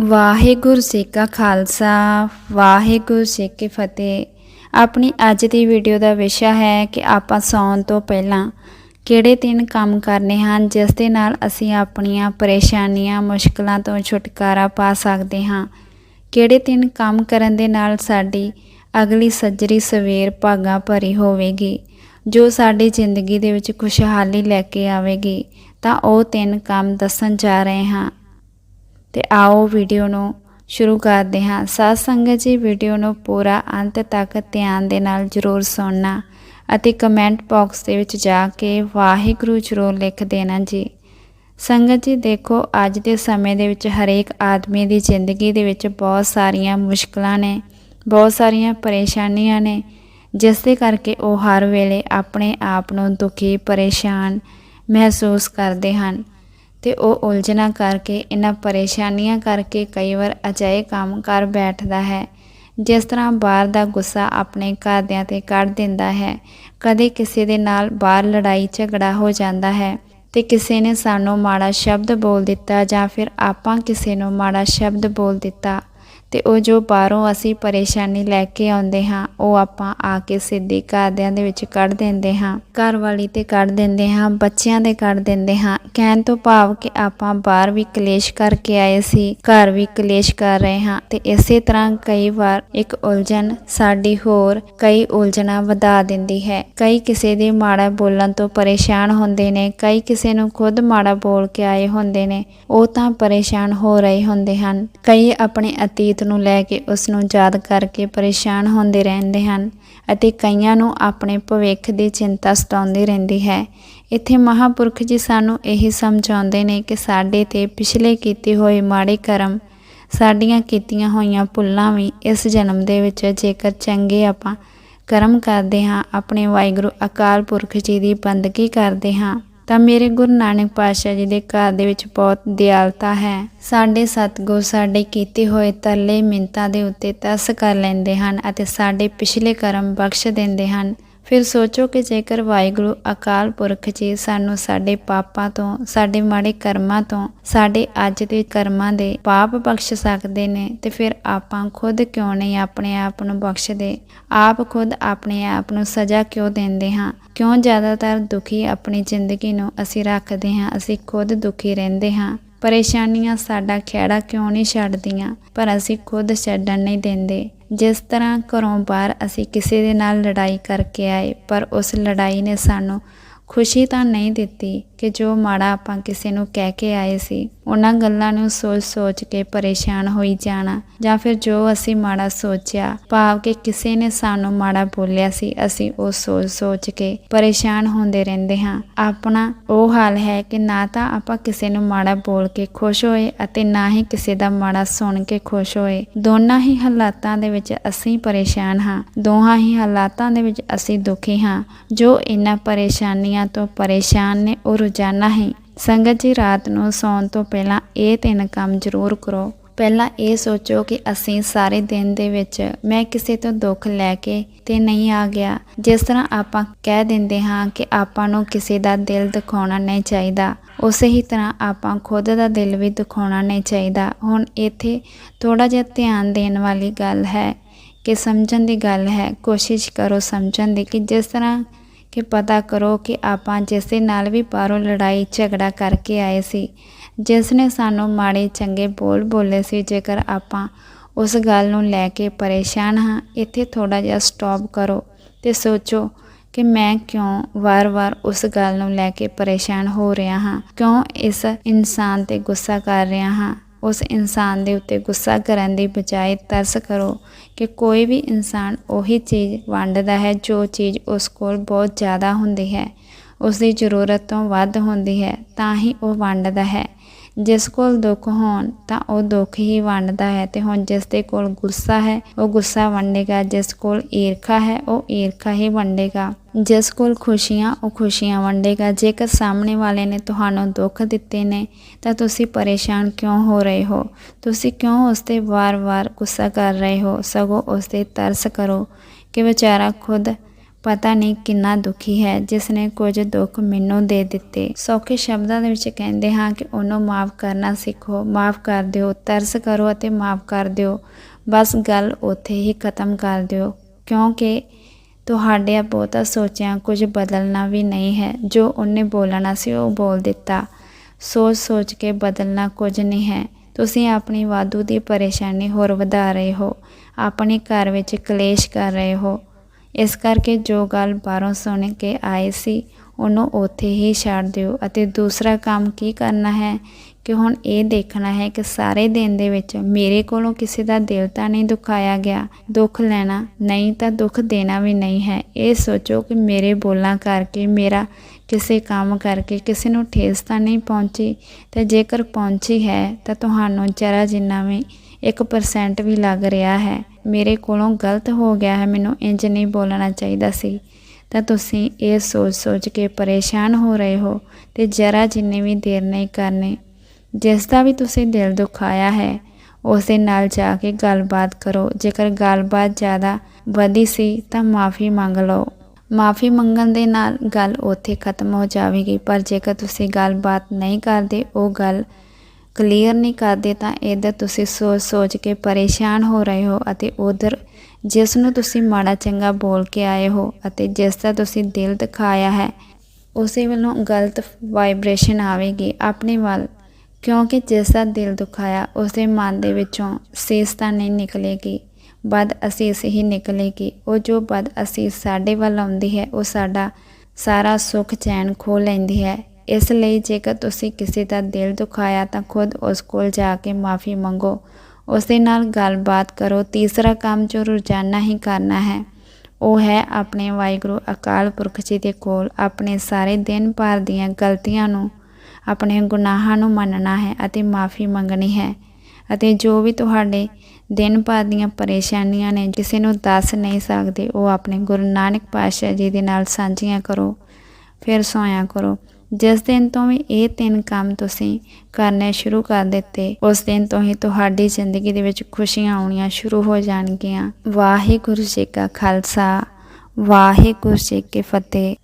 ਵਾਹਿਗੁਰੂ ਜੀ ਕਾ ਖਾਲਸਾ, ਵਾਹਿਗੁਰੂ ਜੀ ਕੀ ਫਤਿਹ। ਆਪਣੀ ਅੱਜ ਦੀ ਵੀਡੀਓ ਦਾ ਵਿਸ਼ਾ ਹੈ ਕਿ ਆਪਾਂ ਸੌਣ ਤੋਂ ਪਹਿਲਾਂ ਕਿਹੜੇ ਤਿੰਨ ਕੰਮ ਕਰਨੇ ਹਨ, ਜਿਸ ਦੇ ਨਾਲ ਅਸੀਂ ਆਪਣੀਆਂ ਪਰੇਸ਼ਾਨੀਆਂ, ਮੁਸ਼ਕਲਾਂ ਤੋਂ ਛੁਟਕਾਰਾ ਪਾ ਸਕਦੇ ਹਾਂ। ਕਿਹੜੇ ਤਿੰਨ ਕੰਮ ਕਰਨ ਦੇ ਨਾਲ ਸਾਡੀ ਅਗਲੀ ਸੱਜਰੀ ਸਵੇਰ ਭਾਗਾ ਭਰੀ ਹੋਵੇਗੀ, ਜੋ ਸਾਡੀ ਜ਼ਿੰਦਗੀ ਦੇ ਵਿੱਚ ਖੁਸ਼ਹਾਲੀ ਲੈ ਕੇ ਆਵੇਗੀ, ਤਾਂ ਉਹ ਤਿੰਨ ਕੰਮ ਦੱਸਣ ਜਾ ਰਹੇ ਹਾਂ। ਤੇ ਆਓ ਵੀਡੀਓ ਨੂੰ ਸ਼ੁਰੂ ਕਰਦੇ ਹਾਂ। ਸਾਧ ਸੰਗਤ ਜੀ, ਵੀਡੀਓ ਨੂੰ ਪੂਰਾ ਅੰਤ ਤੱਕ ਧਿਆਨ ਦੇ ਨਾਲ ਜ਼ਰੂਰ ਸੁਣਨਾ ਅਤੇ ਕਮੈਂਟ ਬਾਕਸ ਦੇ ਵਿੱਚ ਜਾ ਕੇ ਵਾਹਿਗੁਰੂ ਜ਼ਰੂਰ ਲਿਖ ਦੇਣਾ ਜੀ। ਸੰਗਤ ਜੀ, ਦੇਖੋ ਅੱਜ ਦੇ ਸਮੇਂ ਦੇ ਵਿੱਚ ਹਰੇਕ ਆਦਮੀ ਦੀ ਜ਼ਿੰਦਗੀ ਦੇ ਵਿੱਚ ਬਹੁਤ ਸਾਰੀਆਂ ਮੁਸ਼ਕਲਾਂ ਨੇ, ਬਹੁਤ ਸਾਰੀਆਂ ਪਰੇਸ਼ਾਨੀਆਂ ਨੇ, ਜਿਸ ਦੇ ਕਰਕੇ ਉਹ ਹਰ ਵੇਲੇ ਆਪਣੇ ਆਪ ਨੂੰ ਦੁਖੀ, ਪਰੇਸ਼ਾਨ ਮਹਿਸੂਸ ਕਰਦੇ ਹਨ। ਤੇ ਉਹ ਉਲਝਣਾ ਕਰਕੇ, ਇਹਨਾਂ ਪਰੇਸ਼ਾਨੀਆਂ ਕਰਕੇ ਕਈ ਵਾਰ ਅਜਿਹੇ ਕੰਮ ਕਰ ਬੈਠਦਾ ਹੈ। ਜਿਸ ਤਰ੍ਹਾਂ ਬਾਹਰ ਦਾ ਗੁੱਸਾ ਆਪਣੇ ਘਰਦਿਆਂ ਤੇ ਕੱਢ ਦਿੰਦਾ ਹੈ, ਕਦੇ ਕਿਸੇ ਦੇ ਨਾਲ ਬਾਹਰ ਲੜਾਈ ਝਗੜਾ ਹੋ ਜਾਂਦਾ ਹੈ ਤੇ ਕਿਸੇ ਨੇ ਸਾਨੂੰ ਮਾੜਾ ਸ਼ਬਦ ਬੋਲ ਦਿੱਤਾ ਜਾਂ ਫਿਰ ਆਪਾਂ ਕਿਸੇ ਨੂੰ ਮਾੜਾ ਸ਼ਬਦ ਬੋਲ ਦਿੱਤਾ। ਤੇ ਉਹ ਜੋ ਬਾਹਰੋਂ ਅਸੀਂ ਪਰੇਸ਼ਾਨੀ ਲੈ ਕੇ ਆਉਂਦੇ ਹਾਂ, ਉਹ ਆਪਾਂ ਆ ਕੇ ਸਿੱਧੀ ਘਰਦਿਆਂ ਦੇ ਵਿੱਚ ਕੱਢ ਦਿੰਦੇ ਹਾਂ। ਘਰ ਵਾਲੀ ਤੇ ਕੱਢ ਦਿੰਦੇ ਹਾਂ, ਬੱਚਿਆਂ ਦੇ ਕੱਢ ਦਿੰਦੇ ਹਾਂ। ਕਹਿਣ ਤੋਂ ਭਾਵ ਕਿ ਆਪਾਂ ਬਾਹਰ ਵੀ ਕਲੇਸ਼ ਕਰਕੇ ਆਏ ਸੀ, ਘਰ ਵੀ ਕਲੇਸ਼ ਕਰ ਰਹੇ ਹਾਂ ਤੇ ਇਸੇ ਤਰ੍ਹਾਂ ਕਈ ਵਾਰ ਇੱਕ ਉਲਝਣ ਸਾਡੀ ਹੋਰ ਕਈ ਉਲਝਣਾ ਵਧਾ ਦਿੰਦੀ ਹੈ। ਕਈ ਕਿਸੇ ਦੇ ਮਾੜਾ ਬੋਲਣ ਤੋਂ ਪਰੇਸ਼ਾਨ ਹੁੰਦੇ ਨੇ, ਕਈ ਕਿਸੇ ਨੂੰ ਖੁਦ ਮਾੜਾ ਬੋਲ ਕੇ ਆਏ ਹੁੰਦੇ ਨੇ, ਉਹ ਤਾਂ ਪਰੇਸ਼ਾਨ ਹੋ ਰਹੇ ਹੁੰਦੇ ਹਨ। ਕਈ ਆਪਣੇ ਅਤੀਤ ਨੂੰ ਲੈ ਕੇ ਉਸ ਨੂੰ ਯਾਦ ਕਰਕੇ ਪਰੇਸ਼ਾਨ ਹੁੰਦੇ ਰਹਿੰਦੇ ਹਨ ਅਤੇ ਕਈਆਂ ਨੂੰ ਆਪਣੇ ਭਵਿੱਖ ਦੀ ਚਿੰਤਾ ਸਤਾਉਂਦੀ ਰਹਿੰਦੀ ਹੈ। ਇੱਥੇ ਮਹਾਪੁਰਖ ਜੀ ਸਾਨੂੰ ਇਹੀ ਸਮਝਾਉਂਦੇ ਨੇ ਕਿ ਸਾਡੇ ਤੇ ਪਿਛਲੇ ਕੀਤੇ ਹੋਏ ਮਾੜੇ ਕਰਮ, ਸਾਡੀਆਂ ਕੀਤੀਆਂ ਹੋਈਆਂ ਭੁੱਲਾਂ ਵੀ ਇਸ ਜਨਮ ਦੇ ਵਿੱਚ ਜੇਕਰ ਚੰਗੇ ਆਪਾਂ ਕਰਮ ਕਰਦੇ ਹਾਂ, ਆਪਣੇ ਵਾਹਿਗੁਰੂ ਅਕਾਲ ਪੁਰਖ ਜੀ ਦੀ ਬੰਦਗੀ ਕਰਦੇ ਹਾਂ। ਤਾਂ ਮੇਰੇ ਗੁਰੂ ਨਾਨਕ ਪਾਤਸ਼ਾਹ ਜੀ ਦੇ ਘਰ ਦੇ ਵਿੱਚ ਬਹੁਤ ਦਿਆਲਤਾ ਹੈ। ਸਾਡੇ ਸਤਿਗੁਰ ਸਾਡੇ ਕੀਤੇ ਹੋਏ ਤਰਲੇ ਮਿੰਤਾਂ ਦੇ ਉੱਤੇ ਤਰਸ ਕਰ ਲੈਂਦੇ ਹਨ ਅਤੇ ਸਾਡੇ ਪਿਛਲੇ ਕਰਮ ਬਖਸ਼ ਦਿੰਦੇ ਹਨ। ਫਿਰ ਸੋਚੋ ਕਿ ਜੇਕਰ ਵਾਹਿਗੁਰੂ ਅਕਾਲ ਪੁਰਖ ਜੀ ਸਾਨੂੰ ਸਾਡੇ ਪਾਪਾਂ ਤੋਂ, ਸਾਡੇ ਮਾੜੇ ਕਰਮਾਂ ਤੋਂ, ਸਾਡੇ ਅੱਜ ਦੇ ਕਰਮਾਂ ਦੇ ਪਾਪ ਬਖਸ਼ ਸਕਦੇ ਨੇ, ਤੇ ਫਿਰ ਆਪਾਂ ਖੁਦ ਕਿਉਂ ਨਹੀਂ ਆਪਣੇ ਆਪ ਨੂੰ ਬਖਸ਼ਦੇ? ਆਪ ਖੁਦ ਆਪਣੇ ਆਪ ਨੂੰ ਸਜ਼ਾ ਕਿਉਂ ਦਿੰਦੇ ਹਾਂ? ਕਿਉਂ ਜ਼ਿਆਦਾਤਰ ਦੁਖੀ ਆਪਣੀ ਜ਼ਿੰਦਗੀ ਨੂੰ ਅਸੀਂ ਰੱਖਦੇ ਹਾਂ? ਅਸੀਂ ਖੁਦ ਦੁਖੀ ਰਹਿੰਦੇ ਹਾਂ। ਪਰੇਸ਼ਾਨੀਆਂ ਸਾਡਾ ਖਿਹੜਾ ਕਿਉਂ ਨਹੀਂ ਛੱਡਦੀਆਂ? ਪਰ ਅਸੀਂ ਖੁਦ ਛੱਡਣ ਨਹੀਂ ਦਿੰਦੇ। ਜਿਸ ਤਰ੍ਹਾਂ ਘਰੋਂ ਬਾਹਰ ਅਸੀਂ ਕਿਸੇ ਦੇ ਨਾਲ ਲੜਾਈ ਕਰਕੇ ਆਏ, ਪਰ ਉਸ ਲੜਾਈ ਨੇ ਸਾਨੂੰ ਖੁਸ਼ੀ ਤਾਂ ਨਹੀਂ ਦਿੱਤੀ ਕਿ ਜੋ ਮਾੜਾ ਆਪਾਂ ਕਿਸੇ ਨੂੰ ਕਹਿ ਕੇ ਆਏ ਸੀ। ਉਹਨਾਂ ਗੱਲਾਂ ਨੂੰ ਸੋਚ-ਸੋਚ ਕੇ ਪਰੇਸ਼ਾਨ ਹੋਈ ਜਾਣਾ ਜਾਂ ਫਿਰ ਜੋ ਅਸੀਂ ਮਾੜਾ ਸੋਚਿਆ, ਭਾਵ ਕਿ ਕਿਸੇ ਨੇ ਸਾਨੂੰ ਮਾੜਾ ਬੋਲਿਆ ਸੀ, ਅਸੀਂ ਉਹ ਸੋਚ-ਸੋਚ ਕੇ ਪਰੇਸ਼ਾਨ ਹੁੰਦੇ ਰਹਿੰਦੇ ਹਾਂ। ਆਪਣਾ ਉਹ ਹਾਲ ਹੈ ਕਿ ਨਾ ਤਾਂ ਆਪਾਂ ਕਿਸੇ ਨੂੰ ਮਾੜਾ ਬੋਲ ਕੇ ਖੁਸ਼ ਹੋਏ ਅਤੇ ਨਾ ਹੀ ਕਿਸੇ ਦਾ ਮਾੜਾ ਸੁਣ ਕੇ ਖੁਸ਼ ਹੋਏ। ਦੋਨਾਂ ਹੀ ਹਾਲਾਤਾਂ ਦੇ ਵਿੱਚ ਅਸੀਂ ਪਰੇਸ਼ਾਨ ਹਾਂ। ਦੋਹਾਂ ਹੀ ਹਾਲਾਤਾਂ ਦੇ ਵਿੱਚ ਅਸੀਂ ਦੁਖੀ ਹਾਂ। ਜੋ ਇਹਨਾਂ ਪਰੇਸ਼ਾਨੀਆਂ ਤੋਂ ਪਰੇਸ਼ਾਨ ਨੇ, ਉਹ ਰੋਜ਼ਾਨਾ ਹੀ ਸੰਗਤ ਜੀ ਰਾਤ ਨੂੰ ਸੌਣ ਤੋਂ ਪਹਿਲਾਂ ਇਹ ਤਿੰਨ ਕੰਮ ਜ਼ਰੂਰ ਕਰੋ। ਪਹਿਲਾਂ ਇਹ ਸੋਚੋ ਕਿ ਅਸੀਂ ਸਾਰੇ ਦਿਨ ਦੇ ਵਿੱਚ ਮੈਂ ਕਿਸੇ ਤੋਂ ਦੁੱਖ ਲੈ ਕੇ ਤੇ ਨਹੀਂ ਆ ਗਿਆ। ਜਿਸ ਤਰ੍ਹਾਂ ਆਪਾਂ ਕਹਿ ਦਿੰਦੇ ਹਾਂ ਕਿ ਆਪਾਂ ਨੂੰ ਕਿਸੇ ਦਾ ਦਿਲ ਦਿਖਾਉਣਾ ਨਹੀਂ ਚਾਹੀਦਾ, ਉਸੇ ਹੀ ਤਰ੍ਹਾਂ ਆਪਾਂ ਖੁਦ ਦਾ ਦਿਲ ਵੀ ਦਿਖਾਉਣਾ ਨਹੀਂ ਚਾਹੀਦਾ। ਹੁਣ ਇੱਥੇ ਥੋੜਾ ਜਿਹਾ ਧਿਆਨ ਦੇਣ ਵਾਲੀ ਗੱਲ ਹੈ ਕਿ ਸਮਝਣ ਦੀ ਗੱਲ ਹੈ, ਕੋਸ਼ਿਸ਼ ਕਰੋ ਸਮਝਣ ਦੀ ਕਿ ਜਿਸ ਤਰ੍ਹਾਂ ਕਿ ਪਤਾ ਕਰੋ ਕਿ ਆਪਾਂ ਜਿਸ ਦੇ ਨਾਲ ਵੀ ਬਾਹਰੋਂ ਲੜਾਈ ਝਗੜਾ ਕਰਕੇ ਆਏ ਸੀ, ਜਿਸ ਨੇ ਸਾਨੂੰ ਮਾੜੇ ਚੰਗੇ ਬੋਲ ਬੋਲੇ ਸੀ, ਜੇਕਰ ਆਪਾਂ ਉਸ ਗੱਲ ਨੂੰ ਲੈ ਕੇ ਪਰੇਸ਼ਾਨ ਹਾਂ, ਇੱਥੇ ਥੋੜਾ ਜਿਹਾ ਸਟਾਪ ਕਰੋ ਤੇ ਸੋਚੋ ਕਿ ਮੈਂ ਕਿਉਂ ਵਾਰ-ਵਾਰ ਉਸ ਗੱਲ ਨੂੰ ਲੈ ਕੇ ਪਰੇਸ਼ਾਨ ਹੋ ਰਿਹਾ ਹਾਂ, ਕਿਉਂ ਇਸ ਇਨਸਾਨ ਤੇ ਗੁੱਸਾ ਕਰ ਰਿਹਾ ਹਾਂ। ਉਸ ਇਨਸਾਨ ਦੇ ਉੱਤੇ ਗੁੱਸਾ ਕਰਨ ਦੀ ਬਜਾਏ ਤਰਸ ਕਰੋ ਕਿ ਕੋਈ ਵੀ ਇਨਸਾਨ ਉਹੀ ਚੀਜ਼ ਵੰਡਦਾ ਹੈ ਜੋ ਚੀਜ਼ ਉਸ ਕੋਲ ਬਹੁਤ ਜ਼ਿਆਦਾ ਹੁੰਦੀ ਹੈ। ਉਸ ਦੀ ਜ਼ਰੂਰਤ ਤੋਂ ਵੱਧ ਹੁੰਦੀ ਹੈ, ਤਾਂ ਹੀ ਉਹ ਵੰਡਦਾ ਹੈ। ਜਿਸ ਕੋਲ ਦੁੱਖ ਹੋਣ, ਤਾਂ ਉਹ ਦੁੱਖ ਹੀ ਵੰਡਦਾ ਹੈ ਤੇ ਹੁਣ ਜਿਸ ਦੇ ਕੋਲ ਗੁੱਸਾ ਹੈ, ਉਹ ਗੁੱਸਾ ਵੰਡੇਗਾ। ਜਿਸ ਕੋਲ ਈਰਖਾ ਹੈ, ਉਹ ਈਰਖਾ ਹੀ ਵੰਡੇਗਾ। ਜਿਸ ਕੋਲ ਖੁਸ਼ੀਆਂ, ਉਹ ਖੁਸ਼ੀਆਂ ਵੰਡੇਗਾ। ਜੇਕਰ ਸਾਹਮਣੇ ਵਾਲੇ ਨੇ ਤੁਹਾਨੂੰ ਦੁੱਖ ਦਿੱਤੇ ਨੇ, ਤਾਂ ਤੁਸੀਂ ਪਰੇਸ਼ਾਨ ਕਿਉਂ ਹੋ ਰਹੇ ਹੋ? ਤੁਸੀਂ ਕਿਉਂ ਉਸ ਤੇ ਵਾਰ-ਵਾਰ ਗੁੱਸਾ ਕਰ ਰਹੇ ਹੋ? ਸਗੋਂ ਉਸ ਤੇ ਤਰਸ ਕਰੋ ਕਿ ਵਿਚਾਰਾ ਖੁਦ ਪਤਾ ਨਹੀਂ ਕਿੰਨਾ ਦੁਖੀ ਹੈ। ਜਿਸ ਨੇ ਕੁਝ ਦੁੱਖ ਮੈਨੂੰ ਦੇ ਦਿੱਤੇ। ਸੌਖੇ ਸ਼ਬਦਾਂ ਦੇ ਵਿੱਚ ਕਹਿੰਦੇ ਹਾਂ ਕਿ ਉਹਨੂੰ ਮਾਫ ਕਰਨਾ ਸਿੱਖੋ। ਮਾਫ ਕਰ ਦਿਓ, ਤਰਸ ਕਰੋ ਅਤੇ ਮਾਫ ਕਰ ਦਿਓ। ਬਸ ਗੱਲ ਉੱਥੇ ਹੀ ਖਤਮ ਕਰ ਦਿਓ। ਕਿਉਂਕਿ ਤੁਹਾਡੇ ਬਹੁਤਾ ਸੋਚਿਆ ਕੁਝ ਬਦਲਣਾ ਵੀ ਨਹੀਂ ਹੈ। ਜੋ ਉਹਨੇ ਬੋਲਣਾ ਸੀ ਉਹ ਬੋਲ ਦਿੱਤਾ। ਸੋਚ ਸੋਚ ਕੇ ਬਦਲਣਾ ਕੁਝ ਨਹੀਂ ਹੈ। ਤੁਸੀਂ ਆਪਣੀ ਵਾਧੂ ਦੀ ਪਰੇਸ਼ਾਨੀ ਹੋਰ ਵਧਾ ਰਹੇ ਹੋ। ਆਪਣੇ ਘਰ ਵਿੱਚ ਕਲੇਸ਼ ਕਰ ਰਹੇ ਹੋ। ਇਸ ਕਰਕੇ ਜੋ ਗੱਲ ਬਾਹਰੋਂ ਸੁਣ ਕੇ ਆਏ ਸੀ, ਉਹਨੂੰ ਉੱਥੇ ਹੀ ਛੱਡ ਦਿਓ ਅਤੇ ਦੂਸਰਾ ਕੰਮ ਕੀ ਕਰਨਾ ਹੈ? ਕਿ ਹੁਣ ਇਹ ਦੇਖਣਾ ਹੈ ਕਿ ਸਾਰੇ ਦਿਨ ਦੇ ਵਿੱਚ ਮੇਰੇ ਕੋਲੋਂ ਕਿਸੇ ਦਾ ਦਿਲ ਤਾਂ ਨਹੀਂ ਦੁਖਾਇਆ ਗਿਆ, ਦੁੱਖ ਲੈਣਾ ਨਹੀਂ ਤਾਂ ਦੁੱਖ ਦੇਣਾ ਵੀ ਨਹੀਂ ਹੈ। ਇਹ ਸੋਚੋ ਕਿ ਮੇਰੇ ਬੋਲਾਂ ਕਰਕੇ, ਮੇਰਾ ਕਿਸੇ ਕੰਮ ਕਰਕੇ ਕਿਸੇ ਨੂੰ ਠੇਸ ਤਾਂ ਨਹੀਂ ਪਹੁੰਚੀ। ਤੇ ਜੇਕਰ ਪਹੁੰਚੀ ਹੈ ਤਾਂ ਤੁਹਾਨੂੰ ਜਰਾ ਜਿੰਨਾ ਵੀ 1% ਵੀ ਲੱਗ ਰਿਹਾ ਹੈ। ਮੇਰੇ ਕੋਲੋਂ ਗਲਤ ਹੋ ਗਿਆ ਹੈ, ਮੈਨੂੰ ਇੰਜ ਨਹੀਂ ਬੋਲਣਾ ਚਾਹੀਦਾ ਸੀ। ਤਾਂ ਤੁਸੀਂ ਇਹ ਸੋਚ-ਸੋਚ ਕੇ ਪਰੇਸ਼ਾਨ ਹੋ ਰਹੇ ਹੋ ਤੇ ਜਰਾ ਜਿੰਨੇ ਵੀ ਦੇਰ ਨਹੀਂ ਕਰਨੇ ਜਿਸ ਦਾ ਵੀ ਤੁਸੀਂ ਦਿਲ ਦੁਖਾਇਆ ਹੈ, ਉਸ ਦੇ ਨਾਲ ਜਾ ਕੇ ਗੱਲਬਾਤ ਕਰੋ। ਜੇਕਰ ਗੱਲਬਾਤ ਜ਼ਿਆਦਾ ਵਧੀ ਸੀ ਤਾਂ ਮਾਫੀ ਮੰਗ ਲਓ। ਮਾਫੀ ਮੰਗਣ ਦੇ ਨਾਲ ਗੱਲ ਉੱਥੇ ਖਤਮ ਹੋ ਜਾਵੇਗੀ। ਪਰ ਜੇਕਰ ਤੁਸੀਂ ਗੱਲਬਾਤ ਨਹੀਂ ਕਰਦੇ, ਉਹ ਗੱਲ ਕਲੀਅਰ ਨਹੀਂ ਕਰਦੇ, ਤਾਂ ਇੱਧਰ ਤੁਸੀਂ ਸੋਚ ਸੋਚ ਕੇ ਪਰੇਸ਼ਾਨ ਹੋ ਰਹੇ ਹੋ ਅਤੇ ਉਧਰ ਜਿਸ ਨੂੰ ਤੁਸੀਂ ਮਾੜਾ ਚੰਗਾ ਬੋਲ ਕੇ ਆਏ ਹੋ ਅਤੇ ਜਿਸ ਦਾ ਤੁਸੀਂ ਦਿਲ ਦਿਖਾਇਆ ਹੈ, ਉਸੇ ਵੱਲੋਂ ਗਲਤ ਵਾਈਬ੍ਰੇਸ਼ਨ ਆਵੇਗੀ। ਆਪਣੇ ਵੱਲ ਕਿਉਂਕਿ ਜਿਸ ਦਾ ਦਿਲ ਦੁਖਾਇਆ ਉਸ ਦੇ ਮਨ ਦੇ ਵਿੱਚੋਂ ਸੀਸ ਤਾਂ ਨਹੀਂ ਨਿਕਲੇਗੀ, ਬਦ ਅਸੀਸ ਹੀ ਨਿਕਲੇਗੀ। ਉਹ ਜੋ ਬਦ ਅਸੀਸ ਸਾਡੇ ਵੱਲ ਆਉਂਦੀ ਹੈ, ਉਹ ਸਾਡਾ ਸਾਰਾ ਸੁੱਖ ਚੈਨ ਖੋ ਲੈਂਦੀ ਹੈ। ਇਸ ਲਈ ਜੇਕਰ ਤੁਸੀਂ ਕਿਸੇ ਦਾ ਦਿਲ ਦੁਖਾਇਆ, ਤਾਂ ਖੁਦ ਉਸ ਕੋਲ ਜਾ ਕੇ ਮਾਫੀ ਮੰਗੋ। ਉਸ ਦੇ ਨਾਲ ਗੱਲਬਾਤ ਕਰੋ। ਤੀਸਰਾ ਕੰਮ ਜੋ ਰੋਜ਼ਾਨਾ ਹੀ ਕਰਨਾ ਹੈ, ਉਹ ਹੈ ਆਪਣੇ ਵਾਹਿਗੁਰੂ ਅਕਾਲ ਪੁਰਖ ਜੀ ਦੇ ਕੋਲ ਆਪਣੇ ਸਾਰੇ ਦਿਨ ਭਰ ਦੀਆਂ ਗਲਤੀਆਂ ਨੂੰ ਆਪਣੇ ਗੁਨਾਹਾਂ ਨੂੰ ਮੰਨਣਾ ਹੈ ਅਤੇ ਮਾਫੀ ਮੰਗਣੀ ਹੈ। ਅਤੇ ਜੋ ਵੀ ਤੁਹਾਡੇ ਦਿਨ ਭਰ ਦੀਆਂ ਪਰੇਸ਼ਾਨੀਆਂ ਨੇ, ਕਿਸੇ ਨੂੰ ਦੱਸ ਨਹੀਂ ਸਕਦੇ, ਉਹ ਆਪਣੇ ਗੁਰੂ ਨਾਨਕ ਪਾਤਸ਼ਾਹ ਜੀ ਦੇ ਨਾਲ ਸਾਂਝੀਆਂ ਕਰੋ, ਫਿਰ ਸੋਇਆ ਕਰੋ। ਜਿਸ ਦਿਨ ਤੋਂ ਵੀ ਇਹ ਤਿੰਨ ਕੰਮ ਤੁਸੀਂ ਕਰਨੇ ਸ਼ੁਰੂ ਕਰ ਦਿੱਤੇ, ਉਸ ਦਿਨ ਤੋਂ ਹੀ ਤੁਹਾਡੀ ਜ਼ਿੰਦਗੀ ਦੇ ਵਿੱਚ ਖੁਸ਼ੀਆਂ ਆਉਣੀਆਂ ਸ਼ੁਰੂ ਹੋ ਜਾਣਗੀਆਂ। ਵਾਹਿਗੁਰੂ ਜੀ ਕਾ ਖਾਲਸਾ, ਵਾਹਿਗੁਰੂ ਜੀ ਕੀ ਫਤਿਹ।